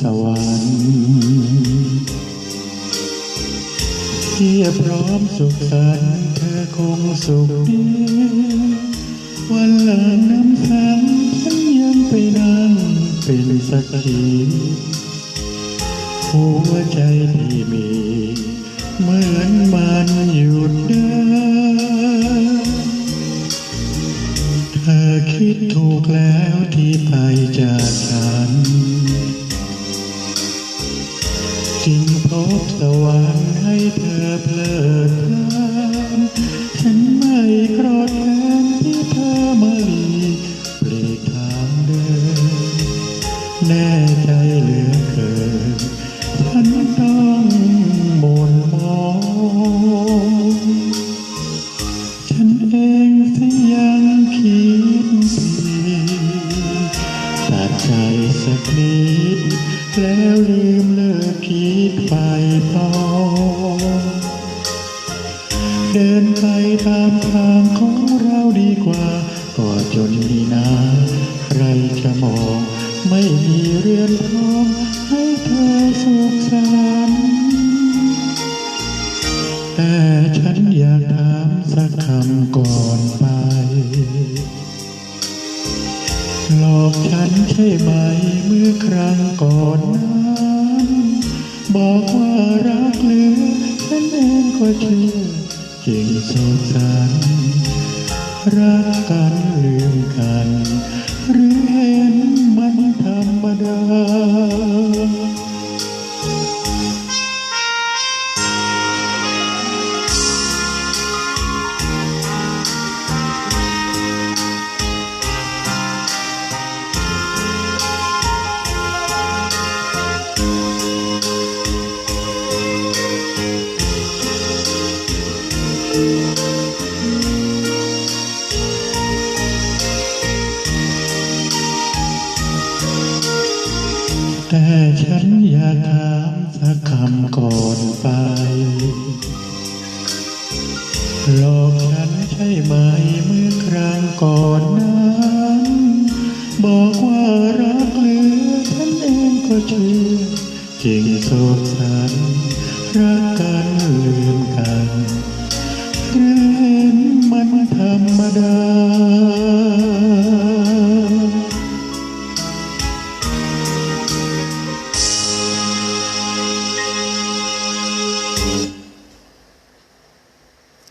สวรรค์เพียพร้อมสุขสันต์เธอคงสุขดีวันหลังน้ำสังฉันยังไปนั่งเป็นสักขีหัวใจที่มี เหมือนมันหยุดเดินเธอคิดถูกแล้วที่ไปจาก งพบสวรรค์ให้เธอเพลิดเพลินฉันไม่โกรธแค้นที่เธอมาหลีกปลีกทางเดิน แน่ใจเหลือเกินฉันต้องหมนมองฉันเองที่ยังคิดผิดตัดใจสักนิด แล้วลืมเลิกคิดไปต่อ เดินไปตามทางของเราดีกว่า ก็จนมีนาใครจะมอง ไม่มีเรือนทองให้เธอสุขสันต์แต่ฉันอยากถามสักคำก่อนไปหลอกฉันใช่ไหมเมื่อครั้ง ก่อนนั้นบอกว่ารักเหลือฉันเองก็เชื่อจริงสงสารรักกันลืมกัน หรือเห็นมันธรรมดา แต่ฉันอยากถามสักคำก่อนไป หลอกฉันใช่ไหมเมื่อครั้งก่อนนั้น บอกว่ารักเหลือฉันเองก็เชื่อจริงโสดสันรัก